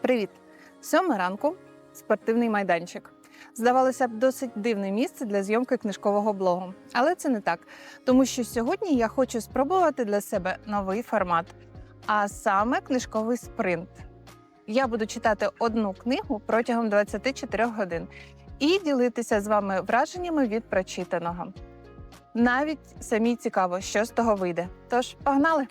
Привіт! Сьома ранку спортивний майданчик. Здавалося б, досить дивне місце для зйомки книжкового блогу. Але це не так, тому що сьогодні я хочу спробувати для себе новий формат, а саме книжковий спринт. Я буду читати одну книгу протягом 24 годин і ділитися з вами враженнями від прочитаного. Навіть самі цікаво, що з того вийде. Тож, погнали!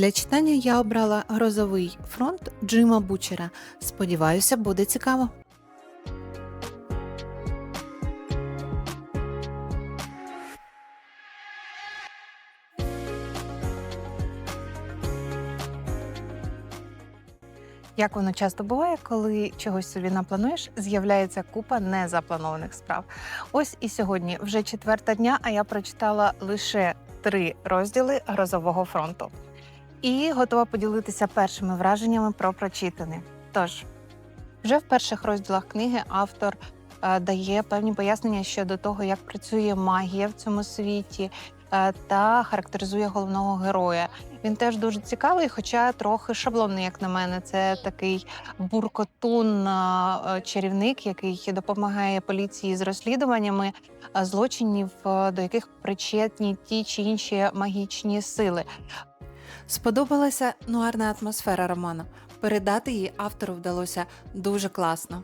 Для читання я обрала грозовий фронт Джима Бучера. Сподіваюся, буде цікаво. Як воно часто буває, коли чогось собі наплануєш, з'являється купа незапланованих справ. Ось і сьогодні вже четверта дня, а я прочитала лише три розділи грозового фронту і готова поділитися першими враженнями про прочитане. Тож, вже в перших розділах книги автор е, дає певні пояснення щодо того, як працює магія в цьому світі. е, Та характеризує головного героя. Він теж дуже цікавий, хоча трохи шаблонний, як на мене. Це такий буркотун е, чарівник, який допомагає поліції з розслідуваннями злочинів, до яких причетні ті чи інші магічні сили. Сподобалася нуарна атмосфера роману. Передати її автору вдалося дуже класно.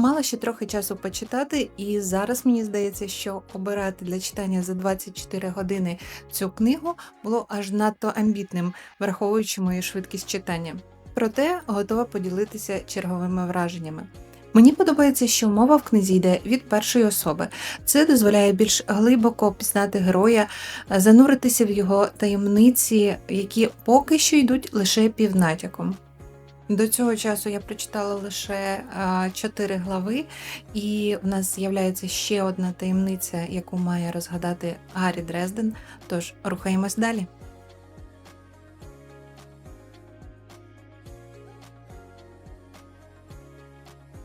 Мала ще трохи часу почитати, і зараз мені здається, що обирати для читання за 24 години цю книгу було аж надто амбітним, враховуючи мою швидкість читання. Проте готова поділитися черговими враженнями. Мені подобається, що мова в книзі йде від першої особи. Це дозволяє більш глибоко пізнати героя, зануритися в його таємниці, які поки що йдуть лише півнатяком. До цього часу я прочитала лише чотири глави, і в нас з'являється ще одна таємниця, яку має розгадати Гаррі Дрезден. Тож рухаємось далі.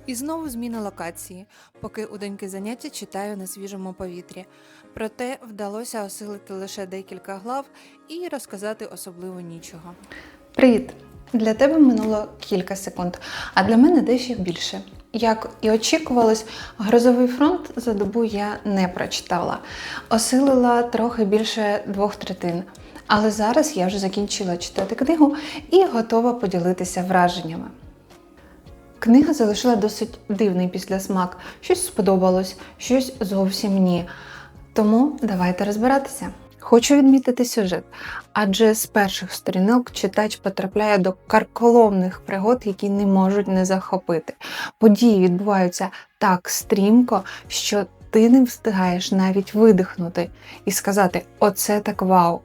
І знову зміна локації, поки у доньки заняття читаю на свіжому повітрі. Проте вдалося осилити лише декілька глав і розказати особливо нічого. Привіт! Для тебе минуло кілька секунд, а для мене дещо більше. Як і очікувалось, грозовий фронт за добу я не прочитала, осилила трохи більше двох третин. Але зараз я вже закінчила читати книгу і готова поділитися враженнями. Книга залишила досить дивний післясмак. Щось сподобалось, щось зовсім ні. Тому давайте розбиратися. Хочу відмітити сюжет, адже з перших сторінок читач потрапляє до карколомних пригод, які не можуть не захопити. Події відбуваються так стрімко, що ти не встигаєш навіть видихнути і сказати Оце так вау.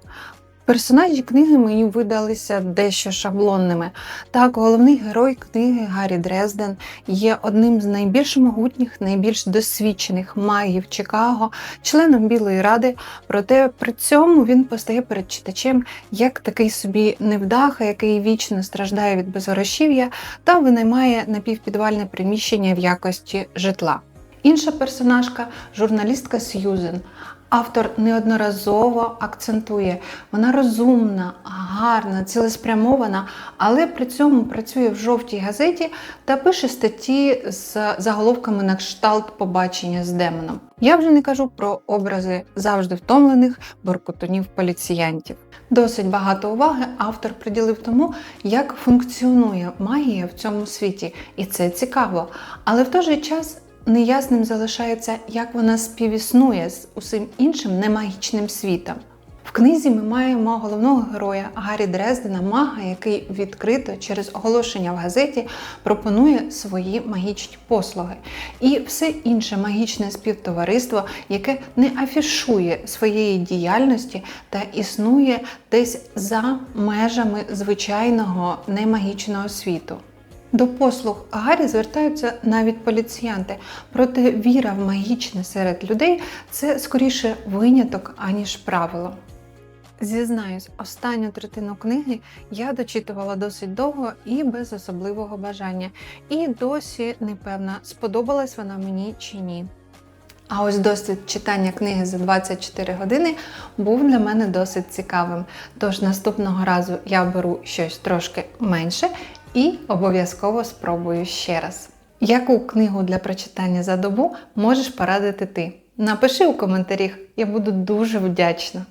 Персонажі книги мені видалися дещо шаблонними. Так, головний герой книги Гаррі Дрезден є одним з найбільш могутніх, найбільш досвідчених магів Чикаго, членом Білої ради. Проте при цьому він постає перед читачем як такий собі невдаха, який вічно страждає від безгрошів'я та винаймає напівпідвальне приміщення в якості житла. Інша персонажка журналістка Сьюзен. Автор неодноразово акцентує, вона розумна, гарна, цілеспрямована, але при цьому працює в жовтій газеті та пише статті з заголовками на кшталт побачення з демоном. Я вже не кажу про образи завжди втомлених боркотунів поліціянтів. Досить багато уваги автор приділив тому, як функціонує магія в цьому світі, і це цікаво. Але в той же час неясним залишається, як вона співіснує з усім іншим немагічним світом. В книзі ми маємо головного героя Гаррі Дрездена, мага, який відкрито через оголошення в газеті пропонує свої магічні послуги. І все інше магічне співтовариство, яке не афішує своєї діяльності та існує десь за межами звичайного немагічного світу. До послуг Гаррі звертаються навіть поліціянти, проте віра в магічне серед людей це скоріше виняток, аніж правило. Зізнаюсь, останню третину книги я дочитувала досить довго і без особливого бажання, і досі не певна, сподобалась вона мені чи ні. А ось досвід читання книги за 24 години був для мене досить цікавим. Тож наступного разу я беру щось трошки менше і обов'язково спробую ще раз. Яку книгу для прочитання за добу можеш порадити ти? Напиши у коментарях, я буду дуже вдячна.